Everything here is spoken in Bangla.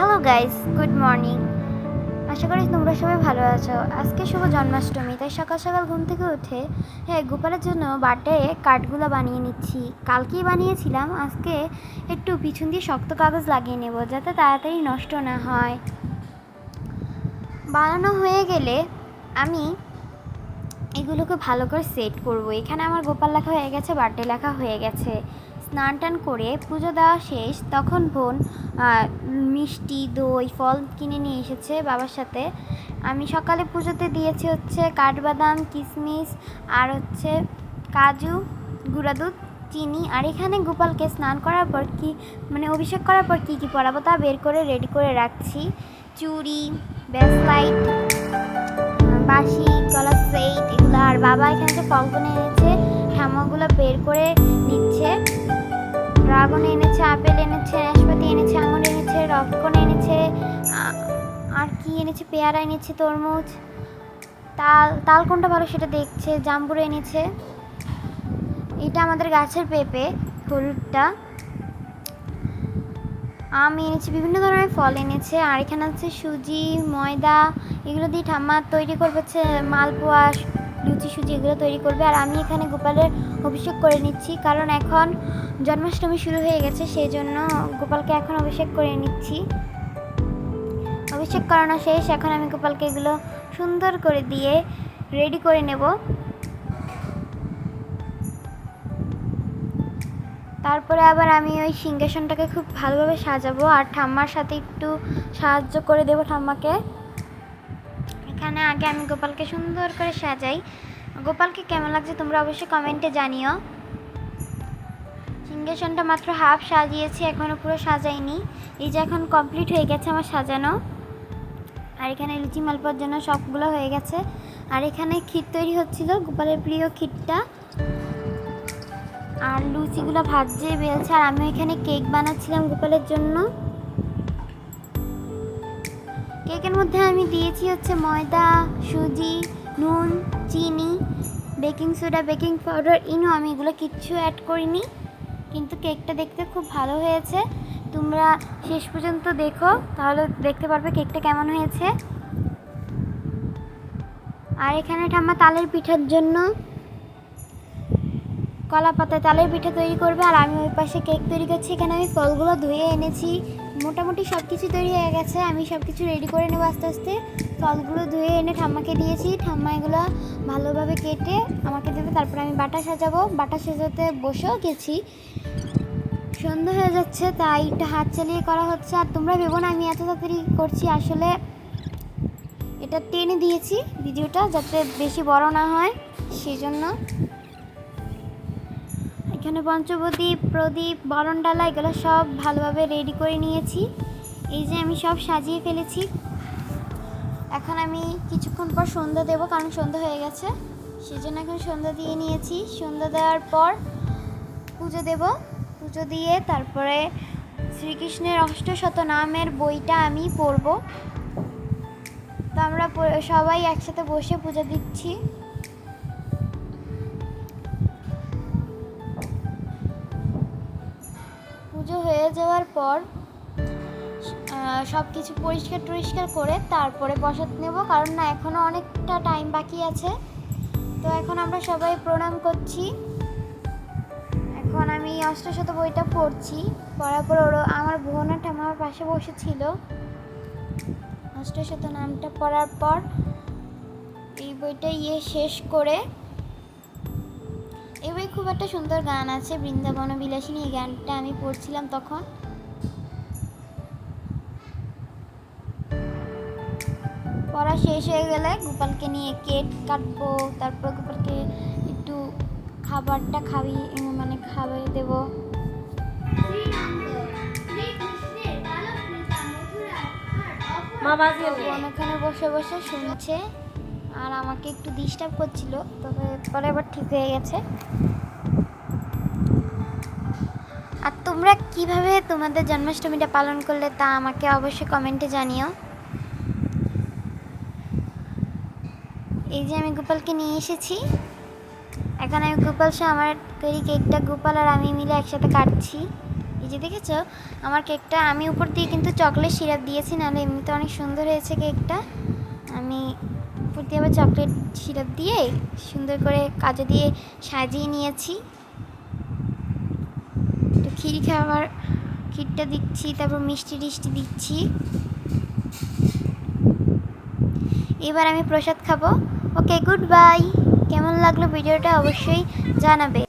হ্যালো গাইস গুড মর্নিং আশা করি তোমরা সবাই ভালো আছো। আজকে শুভ জন্মাষ্টমী, তাই সকাল সকাল ঘুম থেকে উঠে হ্যাঁ গোপালের জন্য বার্থডে কার্ডগুলো বানিয়ে নিচ্ছি। কালকেই বানিয়েছিলাম, আজকে একটু পিছন দিয়ে শক্ত কাগজ লাগিয়ে নেব, যাতে তাড়াতাড়ি নষ্ট না হয়। বানানো হয়ে গেলে আমি এগুলোকে ভালো করে সেট করব। এখানে আমার গোপাল লেখা হয়ে গেছে বার্থডে লেখা হয়ে গেছে। স্নান টান করে পুজো দেওয়া শেষ, তখন বোন মিষ্টি, দই, ফল কিনে নিয়ে এসেছে বাবার সাথে। আমি সকালে পুজোতে দিয়েছি হচ্ছে কাঠবাদাম কিশমিশ আর হচ্ছে কাজু, গুঁড়া দুধ, চিনি। আর এখানে গোপালকে স্নান করার পর কি মানে অভিষেক করার পর কী কী পরাবো তা বের করে রেডি করে রাখছি। চুড়ি ব্যাসলাইট বাসি গলা সেট এগুলো। আর বাবা এখানে যে ফলগুলো এনেছে ঠামাগুলো বের করে নিচ্ছে। ড্রাগন এনেছে, আপেল এনেছে নাশপাতি এনেছে, আঙুর এনেছে রক্তকণ এনেছে আর কি এনেছে, পেয়ারা এনেছে, তরমুজ, তাল তাল কোনটা ভালো সেটা দেখছে, জাম্বুরা এনেছে। এটা আমাদের গাছের পেঁপে, হলুদটা। আম এনেছে, বিভিন্ন ধরনের ফল এনেছে, আর এখানে আছে সুজি, ময়দা, এগুলো দিয়ে ঠাম্মা তৈরি করবে মালপোয়া লুচি সুজি এগুলো তৈরি করবে। আর আমি এখানে গোপালের অভিষেক করে নিচ্ছি, কারণ এখন জন্মাষ্টমী শুরু হয়ে গেছে সেই জন্য গোপালকে এখন অভিষেক করে নিচ্ছি। অভিষেক করানো শেষ, এখন আমি গোপালকে এগুলো সুন্দর করে দিয়ে রেডি করে নেব। তারপরে আবার আমি ওই সিংহাসনটাকে খুব ভালোভাবে সাজাবো, আর ঠাম্মার সাথে একটু সাহায্য করে দেবো ঠাম্মাকে। এখানে আগে আমি গোপালকে সুন্দর করে সাজাই। গোপালকে কেমন লাগছে তোমরা অবশ্যই কমেন্টে জানিও। সিংহাসনটা মাত্র হাফ সাজিয়েছি এখনও পুরো সাজাইনি। এই যে এখন কমপ্লিট হয়ে গেছে আমার সাজানো। আর এখানে লুচি মালপার জন্য সবগুলো হয়ে গেছে। আর এখানে ক্ষীর তৈরি হচ্ছিল, গোপালের প্রিয় ক্ষীরটা। আর লুচিগুলো ভাজছে, বেলছে, আর আমি এখানে কেক বানাচ্ছিলাম গোপালের জন্য। কেকের মধ্যে আমি দিয়েছি হচ্ছে ময়দা, সুজি, নুন, চিনি, baking soda, baking powder, Eno, আমি এগুলো কিচ্ছু অ্যাড করিনি। কিন্তু কেকটা দেখতে খুব ভালো হয়েছে। তোমরা শেষ পর্যন্ত দেখো, তাহলে দেখতে পারবে কেকটা কেমন হয়েছে। আর এখানে ঠাম্মা তালের পিঠার জন্য। কলা পাতায় তালের পিঠা তৈরি করবে, আর আমি ওই পাশে কেক তৈরি করছি। এখানে আমি ফলগুলো ধুয়ে এনেছি। মোটামুটি সব কিছু তৈরি হয়ে গেছে। আমি সব কিছু রেডি করে নেব আস্তে আস্তে। ফলগুলো ধুয়ে এনে ঠাম্মাকে দিয়েছি। ঠাম্মা এগুলো ভালোভাবে কেটে আমাকে দেবে। তারপর আমি বাটা সাজাবো। বাটা সাজাতে বসেও গেছি। সন্ধ্যা হয়ে যাচ্ছে, তাই একটু হাত চালিয়ে করা হচ্ছে। আর তোমরা ভেবো না, আমি এত তাড়াতাড়ি করছি। আসলে এটা টেনে দিয়েছি ভিডিওটা, যাতে বেশি বড় না হয়। সেই জন্য এখানে পঞ্চপ্রদীপ, প্রদীপ, বরণডালা, এগুলো সব ভালোভাবে রেডি করে নিয়েছি। এই যে আমি সব সাজিয়ে ফেলেছি। এখন আমি কিছুক্ষণ পর সন্ধ্যা দেবো, কারণ সন্ধ্যা হয়ে গেছে। সেই জন্য এখন সন্ধ্যা দিয়ে নিয়েছি। সন্ধ্যা দেওয়ার পর পুজো দেব। পুজো দিয়ে তারপরে শ্রীকৃষ্ণের অষ্টশত নামের বইটা আমি পড়ব। তো আমরা সবাই একসাথে বসে পুজো দিচ্ছি। পুজো হয়ে যাওয়ার পর সব কিছু পরিষ্কার টরিষ্কার করে তারপরে প্রসাদ নেব। কারণ না এখনও অনেকটা টাইম বাকি আছে। তো এখন আমরা সবাই প্রণাম করছি। এখন আমি অষ্টশত বইটা পড়ছি। পড়ার পর ওর, আমার বোনটা আমার পাশে বসেছিল। অষ্টশত নামটা পড়ার পর এই বইটা ইয়ে শেষ করে এই বই খুব একটা সুন্দর গান আছে বৃন্দাবন বিলাসিনী এই গানটা আমি পড়ছিলাম তখন। পড়া শেষ হয়ে গেলে গোপালকে নিয়ে কেক কাটবো তারপর গোপালকে একটু খাবারটা খাবি মানে খাবার দেবো। মা বাজিয়ে নে। বসে বসে শুনছে। আমাকে একটু ডিস্টার্ব করছিল, তবে পরে আবার ঠিক হয়ে গেছে। আর তোমরা কীভাবে তোমাদের জন্মাষ্টমীটা পালন করলে তা আমাকে অবশ্যই কমেন্টে জানিও। এই যে আমি গোপালকে নিয়ে এসেছি, এখন আমি গোপাল সহ আমার তৈরি কেকটা গোপাল আর আমি মিলে একসাথে কাটছি। এই যে দেখেছ, আমার কেকটা আমি উপর দিয়ে কিন্তু চকলেট সিরাপ দিয়েছি, নাহলে এমনিতে অনেক সুন্দর হয়েছে কেকটা আমি উপর দিয়ে আবার চকলেট সিরাপ দিয়ে সুন্দর করে কাজু দিয়ে সাজিয়ে নিয়েছি। একটু ক্ষীর খাবার ক্ষীরটা দিচ্ছি, তারপর মিষ্টি টিষ্টি দিচ্ছি। এবার আমি প্রসাদ খাব। Okay, good bye. কেমন লাগল ভিডিওটা অবশ্যই জানাবে।